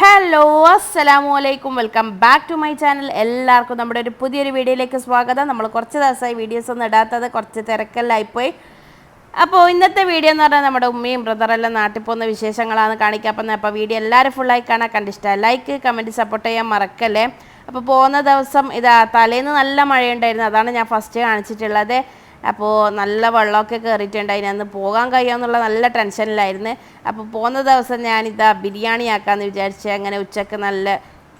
Hello അസ്സലാമു അലൈക്കും welcome back to my channel എല്ലാവർക്കും നമ്മുടെ ഒരു പുതിയൊരു വീഡിയോയിലേക്ക് സ്വാഗതം. നമ്മൾ കുറച്ച് ദിവസമായി വീഡിയോസ് ഒന്നും ഇടാത്തത് കുറച്ച് തിരക്കല്ലായിപ്പോയി. അപ്പോൾ ഇന്നത്തെ വീഡിയോ എന്ന് പറഞ്ഞാൽ നമ്മുടെ ഉമ്മയും ബ്രദറെല്ലാം നാട്ടിൽ പോകുന്ന വിശേഷങ്ങളാണ് കാണിക്കാൻ പോകുന്നത്. അപ്പോൾ വീഡിയോ എല്ലാവരും ഫുള്ളായി കാണാൻ കണ്ടിഷ്ട ലൈക്ക് കമന്റ് സപ്പോർട്ട് ചെയ്യാൻ മറക്കല്ലേ? അപ്പോൾ പോകുന്ന ദിവസം ഇതാ തലേന്ന് നല്ല മഴയുണ്ടായിരുന്നു. അതാണ് ഞാൻ ഫസ്റ്റ് കാണിച്ചിട്ടുള്ളത്. അപ്പോൾ നല്ല വെള്ളമൊക്കെ കയറിയിട്ടുണ്ട് അതിനന്ന് പോകാൻ കഴിയുമെന്നുള്ള നല്ല ടെൻഷനിലായിരുന്നു. അപ്പോൾ പോകുന്ന ദിവസം ഞാനിതാ ബിരിയാണി ആക്കാമെന്ന് വിചാരിച്ച് അങ്ങനെ ഉച്ചയ്ക്ക് നല്ല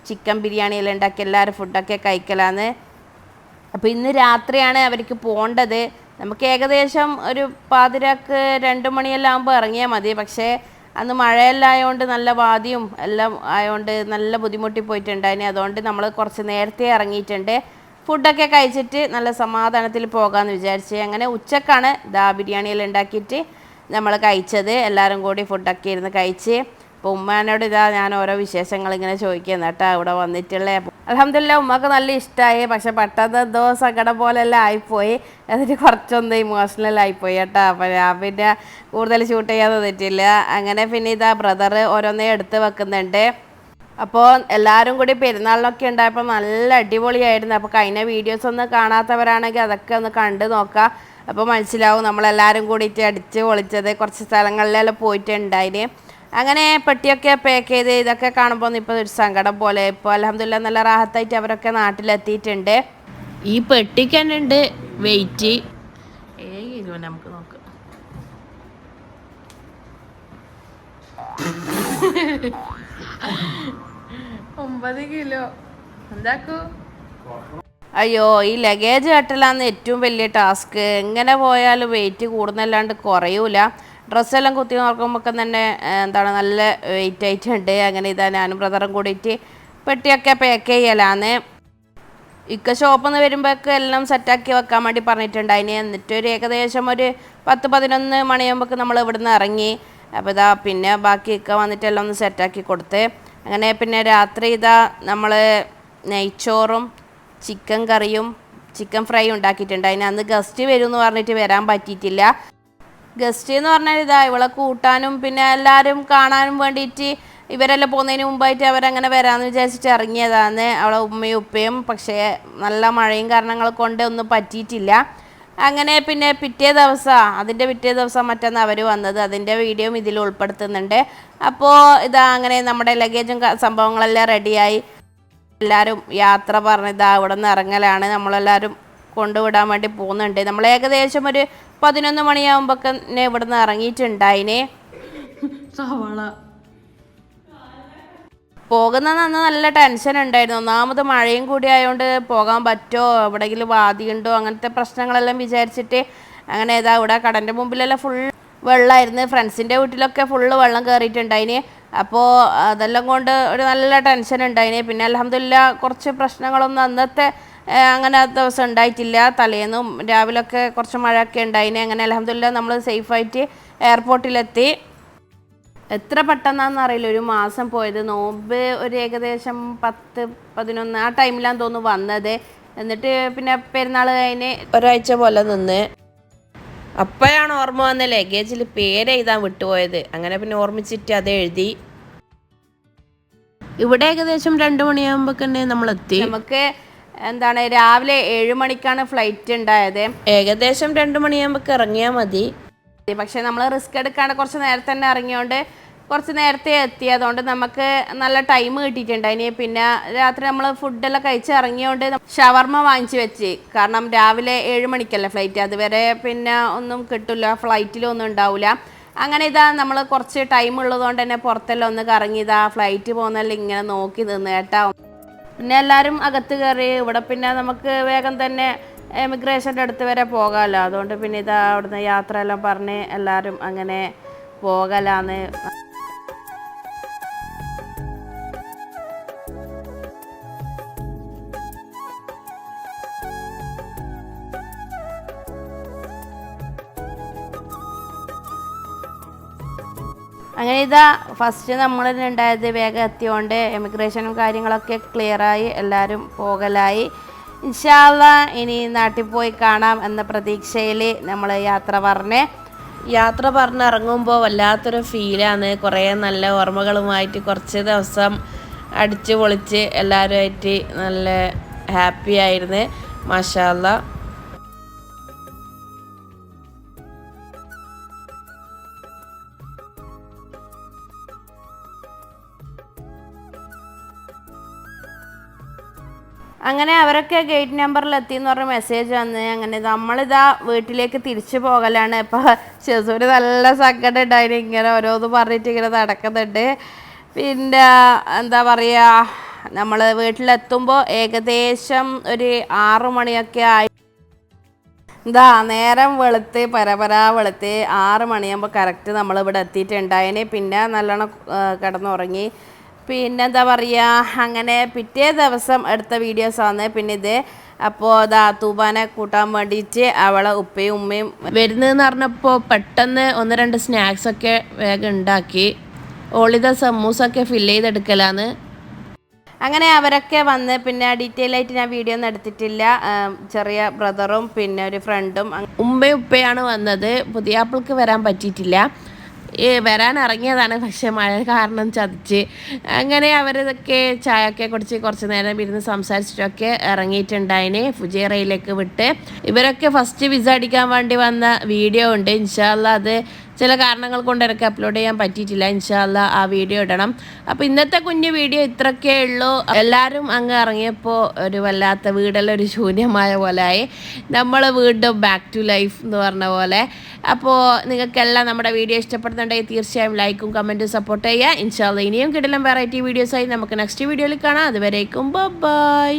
ചിക്കൻ ബിരിയാണി ബിരിയാണിയെല്ലാം ഉണ്ടാക്കി എല്ലാവരും ഫുഡൊക്കെ കഴിക്കലാന്ന്. അപ്പോൾ ഇന്ന് രാത്രിയാണ് അവർക്ക് പോകേണ്ടത് നമുക്ക് ഏകദേശം ഒരു പാതിരാക്ക് രണ്ട് മണിയെല്ലാം ആകുമ്പോൾ ഇറങ്ങിയാൽ മതി. പക്ഷേ അന്ന് മഴയെല്ലാം ആയതുകൊണ്ട് നല്ല വാതിയും എല്ലാം ആയതുകൊണ്ട് നല്ല ബുദ്ധിമുട്ടി പോയിട്ടുണ്ടായിന് അതുകൊണ്ട് നമ്മൾ കുറച്ച് നേരത്തെ ഇറങ്ങിയിട്ടുണ്ട്. ഫുഡൊക്കെ കഴിച്ചിട്ട് നല്ല സമാധാനത്തിൽ പോകാമെന്ന് വിചാരിച്ച് അങ്ങനെ ഉച്ചക്കാണ് ദാ ബിരിയാണിയെല്ലാം ഉണ്ടാക്കിയിട്ട് നമ്മൾ കഴിച്ചത്. എല്ലാവരും കൂടി ഫുഡൊക്കെ ഇരുന്ന് കഴിച്ച് അപ്പോൾ ഉമ്മാനോട് ഇതാ ഞാൻ ഓരോ വിശേഷങ്ങൾ ഇങ്ങനെ ചോദിക്കുന്നത് കേട്ടോ ഇവിടെ വന്നിട്ടുള്ള. അലഹമില്ല ഉമ്മക്ക് നല്ല ഇഷ്ടമായി പക്ഷെ പെട്ടെന്ന് എന്തോ സങ്കടം പോലെല്ലാം ആയിപ്പോയി. എന്നിട്ട് കുറച്ചൊന്ന് ഇമോഷണൽ ആയിപ്പോയി കേട്ടോ. അപ്പോൾ ഞാൻ പിന്നെ കൂടുതൽ ഷൂട്ട് ചെയ്യാൻ തന്നിട്ടില്ല അങ്ങനെ പിന്നെ ഇതാ ബ്രദർ ഓരോന്നേ എടുത്ത് വെക്കുന്നുണ്ട്. അപ്പോൾ എല്ലാവരും കൂടി പെരുന്നാളിനൊക്കെ ഉണ്ടായപ്പോൾ നല്ല അടിപൊളിയായിരുന്നു. അപ്പോൾ കഴിഞ്ഞ വീഡിയോസ് ഒന്നും കാണാത്തവരാണെങ്കിൽ അതൊക്കെ ഒന്ന് കണ്ടു നോക്കാം. അപ്പോൾ മനസ്സിലാവും നമ്മളെല്ലാവരും കൂടിയിട്ട് അടിച്ച് പൊളിച്ചത് കുറച്ച് സ്ഥലങ്ങളിലെല്ലാം പോയിട്ടുണ്ടായിന്. അങ്ങനെ പെട്ടിയൊക്കെ പാക്ക് ചെയ്ത് ഇതൊക്കെ കാണുമ്പോൾ ഇപ്പോൾ ഒരു സങ്കടം പോലെ. ഇപ്പോൾ അലഹമില്ല നല്ല റാഹത്തായിട്ട് അവരൊക്കെ നാട്ടിലെത്തിയിട്ടുണ്ട്. ഈ പെട്ടിക്ക് തന്നെ ഉണ്ട്. വെയിറ്റ് നമുക്ക് നോക്കാം ഒമ്പത് കിലോ. എന്താക്കൂ? അയ്യോ ഈ ലഗേജ് കെട്ടലാന്ന് ഏറ്റവും വലിയ ടാസ്ക് എങ്ങനെ പോയാലും വെയിറ്റ് കൂടുന്നല്ലാണ്ട് കുറയൂല. ഡ്രസ്സെല്ലാം കുത്തി നോക്കുമ്പോൾ തന്നെ എന്താണ് നല്ല വെയിറ്റ് ആയിട്ടുണ്ട്. അങ്ങനെ ഇതാ ഞാനും ബ്രദറും കൂടിയിട്ട് പെട്ടിയൊക്കെ പാക്ക് ചെയ്യലാന്ന്. ഇക്ക ഷോപ്പിൽ നിന്ന് വരുമ്പോഴൊക്കെ എല്ലാം സെറ്റാക്കി വെക്കാൻ വേണ്ടി പറഞ്ഞിട്ടുണ്ട് അതിന് എന്നിട്ട് ഒരു ഏകദേശം ഒരു പത്ത് പതിനൊന്ന് മണിയാകുമ്പോൾ നമ്മൾ ഇവിടുന്ന് ഇറങ്ങി. അപ്പോൾ ഇതാ പിന്നെ ബാക്കി ഇക്ക വന്നിട്ട് എല്ലാം ഒന്ന് സെറ്റാക്കി കൊടുത്ത്. അങ്ങനെ പിന്നെ രാത്രി ഇതാ നമ്മൾ നെയ്ച്ചോറും ചിക്കൻ കറിയും ചിക്കൻ ഫ്രൈ ഉണ്ടാക്കിയിട്ടുണ്ട്. അതിന് അന്ന് ഗസ്റ്റ് വരും എന്ന് പറഞ്ഞിട്ട് വരാൻ പറ്റിയിട്ടില്ല. ഗസ്റ്റ് എന്ന് പറഞ്ഞാൽ ഇതാ ഇവളെ കൂട്ടാനും പിന്നെ എല്ലാവരും കാണാനും വേണ്ടിയിട്ട് ഇവരെല്ലാം പോകുന്നതിന് മുമ്പായിട്ട് അവരങ്ങനെ വരാമെന്ന് വിചാരിച്ചിട്ട് ഇറങ്ങിയതാണ്. അവളെ ഉമ്മയും ഉപ്പയും പക്ഷേ നല്ല മഴയും കാരണങ്ങൾ കൊണ്ട് ഒന്നും പറ്റിയിട്ടില്ല. അങ്ങനെ പിന്നെ പിറ്റേ ദിവസം അതിന്റെ പിറ്റേ ദിവസം മറ്റന്ന് അവർ വന്നത്. അതിന്റെ വീഡിയോയും ഇതിൽ ഉൾപ്പെടുത്തുന്നുണ്ട്. അപ്പോൾ ഇതാ അങ്ങനെ നമ്മുടെ ലഗേജും സംഭവങ്ങളെല്ലാം റെഡിയായി എല്ലാവരും യാത്ര പറഞ്ഞതാ ഇവിടെ നിന്ന് ഇറങ്ങലാണ്. നമ്മളെല്ലാവരും കൊണ്ടുവിടാൻ വേണ്ടി പോകുന്നുണ്ട്. നമ്മൾ ഏകദേശം ഒരു പതിനൊന്ന് മണിയാകുമ്പോൾ ഇവിടെ നിന്ന് ഇറങ്ങിയിട്ടുണ്ടായിനെ പോകുന്ന അന്ന് നല്ല ടെൻഷൻ ഉണ്ടായിരുന്നു. ഒന്നാമത് മഴയും കൂടി ആയതുകൊണ്ട് പോകാൻ പറ്റുമോ എവിടെയെങ്കിലും ഉണ്ടോ അങ്ങനത്തെ പ്രശ്നങ്ങളെല്ലാം വിചാരിച്ചിട്ട് അങ്ങനെ ഏതാ ഇവിടെ കടന്റെ മുമ്പിലെല്ലാം ഫുൾ വെള്ളമായിരുന്നു ഫ്രണ്ട്സിന്റെ വീട്ടിലൊക്കെ ഫുള്ള് വെള്ളം കയറിയിട്ടുണ്ടായിന് അപ്പോൾ അതെല്ലാം കൊണ്ട് ഒരു നല്ല ടെൻഷൻ ഉണ്ടായിന്. പിന്നെ അലഹമില്ല കുറച്ച് പ്രശ്നങ്ങളൊന്നും അന്നത്തെ അങ്ങനെ ദിവസം ഉണ്ടായിട്ടില്ല. തലേന്നും രാവിലൊക്കെ കുറച്ച് മഴയൊക്കെ ഉണ്ടായിന്. അങ്ങനെ അലഹമില്ല നമ്മൾ സേഫായിട്ട് എയർപോർട്ടിലെത്തി എത്ര പെട്ടെന്നാന്ന് അറിയില്ല. ഒരു മാസം പോയത്. നോമ്പ് ഒരു ഏകദേശം പത്ത് പതിനൊന്ന് ആ ടൈമിലാന്ന് തോന്നുന്നു വന്നത്. എന്നിട്ട് പിന്നെ പെരുന്നാൾ കഴിഞ്ഞ് ഒരാഴ്ച പോലെ നിന്ന്. അപ്പോഴാണ് ഓർമ്മ വന്ന ലഗേജിൽ പേര് എഴുതാൻ വിട്ടുപോയത്. അങ്ങനെ പിന്നെ ഓർമ്മിച്ചിട്ട് അത് എഴുതി. ഇവിടെ ഏകദേശം രണ്ട് മണിയാകുമ്പോൾ തന്നെ നമ്മൾ എത്തി നമുക്ക് എന്താണ് രാവിലെ ഏഴ് മണിക്കാണ് ഫ്ലൈറ്റ് ഉണ്ടായത് ഏകദേശം രണ്ട് മണിയാകുമ്പോൾ ഇറങ്ങിയാൽ മതി. പക്ഷെ നമ്മൾ റിസ്ക് എടുക്കാണ്ട് കുറച്ച് നേരത്തെ തന്നെ ഇറങ്ങിയോണ്ട് കുറച്ച് നേരത്തെ എത്തി. അതുകൊണ്ട് നമുക്ക് നല്ല ടൈം കിട്ടിയിട്ടുണ്ട്. അതിന് പിന്നെ രാത്രി നമ്മൾ ഫുഡെല്ലാം കഴിച്ച് ഇറങ്ങിയോണ്ട് ഷവർമ വാങ്ങിച്ചു വെച്ച്. കാരണം രാവിലെ ഏഴ് മണിക്കല്ലേ ഫ്ലൈറ്റ് അതുവരെ പിന്നെ ഒന്നും കിട്ടില്ല ഫ്ലൈറ്റിലൊന്നും ഉണ്ടാവില്ല അങ്ങനെ ഇതാ നമ്മൾ കുറച്ച് ടൈം ഉള്ളതുകൊണ്ട് തന്നെ പുറത്തെല്ലാം ഒന്ന് കറങ്ങിയതാ ഫ്ലൈറ്റ് പോകുന്നതെല്ലാം ഇങ്ങനെ നോക്കി നിന്ന് കേട്ടോ. പിന്നെ എല്ലാവരും അകത്ത് കയറി. ഇവിടെ പിന്നെ നമുക്ക് വേഗം തന്നെ എമിഗ്രേഷന്റെ അടുത്ത് വരെ പോകാമല്ലോ അതുകൊണ്ട് പിന്നെ ഇതാ അവിടുന്ന് യാത്ര എല്ലാം പറഞ്ഞ് എല്ലാവരും അങ്ങനെ പോകലാന്ന് അങ്ങനെ ഇതാ ഫസ്റ്റ് നമ്മൾ ഉണ്ടായത് വേഗം എത്തിയോണ്ട് എമിഗ്രേഷനും കാര്യങ്ങളൊക്കെ ക്ലിയറായി എല്ലാവരും പോകലായി. ഇൻഷാല്ല ഇനി നാട്ടിൽ പോയി കാണാം എന്ന പ്രതീക്ഷയിൽ നമ്മൾ യാത്ര പറഞ്ഞ്. യാത്ര പറഞ്ഞിറങ്ങുമ്പോൾ വല്ലാത്തൊരു ഫീലാണ് കുറേ നല്ല ഓർമ്മകളുമായിട്ട് കുറച്ച് ദിവസം അടിച്ച് പൊളിച്ച് എല്ലാവരുമായിട്ട് നല്ല ഹാപ്പി ആയിരുന്നു. മാഷാല്ല അങ്ങനെ അവരൊക്കെ ഗേറ്റ് നമ്പറിൽ എത്തി എന്ന് പറഞ്ഞ മെസ്സേജ് വന്ന് അങ്ങനെ നമ്മളിതാ വീട്ടിലേക്ക് തിരിച്ചു പോകലാണ്. ഇപ്പൊ ചെസൂര് നല്ല സങ്കടം ഉണ്ടായിരുന്നു ഇങ്ങനെ ഓരോന്ന് പറഞ്ഞിട്ട് ഇങ്ങനെ നടക്കുന്നുണ്ട്. പിന്നെ എന്താ പറയുക നമ്മൾ വീട്ടിലെത്തുമ്പോൾ ഏകദേശം ഒരു ആറു മണിയൊക്കെ ആയി. ഇതാ നേരം വെളുത്ത് പരപരാ വെളുത്ത് ആറ് മണിയാകുമ്പോൾ കറക്റ്റ് നമ്മൾ ഇവിടെ എത്തിയിട്ടുണ്ടായിന്. പിന്നെ നല്ലോണം കിടന്നുറങ്ങി. പിന്നെ എന്താ പറയുക അങ്ങനെ പിറ്റേ ദിവസം എടുത്ത ആണ്. പിന്നെ ഇത് അപ്പോൾ ദാ തൂബാനെ കൂട്ടാൻ വേണ്ടിയിട്ട് അവളെ ഉപ്പയും ഉമ്മയും വരുന്നതെന്ന് പറഞ്ഞപ്പോൾ പെട്ടെന്ന് ഒന്ന് രണ്ട് സ്നാക്സ് ഒക്കെ വേഗം ഉണ്ടാക്കി. ഓളിത സമൂസൊക്കെ ഫില്ല് ചെയ്തെടുക്കലാന്ന്. അങ്ങനെ അവരൊക്കെ വന്ന് പിന്നെ ഡീറ്റെയിൽ ആയിട്ട് ഞാൻ വീഡിയോ ഒന്നും എടുത്തിട്ടില്ല. ചെറിയ ബ്രദറും പിന്നെ ഒരു ഫ്രണ്ടും ഉമ്മയും ഉപ്പയാണ് വന്നത്. പുതിയാപ്പിൾക്ക് വരാൻ പറ്റിയിട്ടില്ല. വരാൻ ഇറങ്ങിയതാണ് പക്ഷെ മഴ കാരണം ചതിച്ച്. അങ്ങനെ അവരിതൊക്കെ ചായയൊക്കെ കുടിച്ച് കുറച്ച് നേരം ഇരുന്ന് സംസാരിച്ചിട്ടൊക്കെ ഇറങ്ങിയിട്ടുണ്ടായിന് ഫുജേറയിലേക്ക് വിട്ട്. ഇവരൊക്കെ ഫസ്റ്റ് വിസ അടിക്കാൻ വേണ്ടി വന്ന വീഡിയോ ഉണ്ട്. ഇൻഷാല്ല അത് ചില കാരണങ്ങൾ കൊണ്ട് എനിക്ക് അപ്ലോഡ് ചെയ്യാൻ പറ്റിയിട്ടില്ല. ഇൻഷാല്ല ആ വീഡിയോ ഇടണം. അപ്പോൾ ഇന്നത്തെ കുഞ്ഞു വീഡിയോ ഇത്രയൊക്കെ ഉള്ളൂ. എല്ലാവരും അങ്ങ് ഇറങ്ങിയപ്പോൾ ഒരു വല്ലാത്ത വീടെല്ലാം ഒരു ശൂന്യമായ പോലെ ആയി. നമ്മൾ വീണ്ടും ബാക്ക് ടു ലൈഫ് എന്ന് പറഞ്ഞ പോലെ. അപ്പോൾ നിങ്ങൾക്കെല്ലാം നമ്മുടെ വീഡിയോ ഇഷ്ടപ്പെടുന്നുണ്ടെങ്കിൽ തീർച്ചയായും ലൈക്കും കമന്റും സപ്പോർട്ട് ചെയ്യുക. ഇൻഷാല്ല ഇനിയും കിടലം വെറൈറ്റി വീഡിയോസായി നമുക്ക് നെക്സ്റ്റ് വീഡിയോയിൽ കാണാം. അതുവരേക്കും ബൈ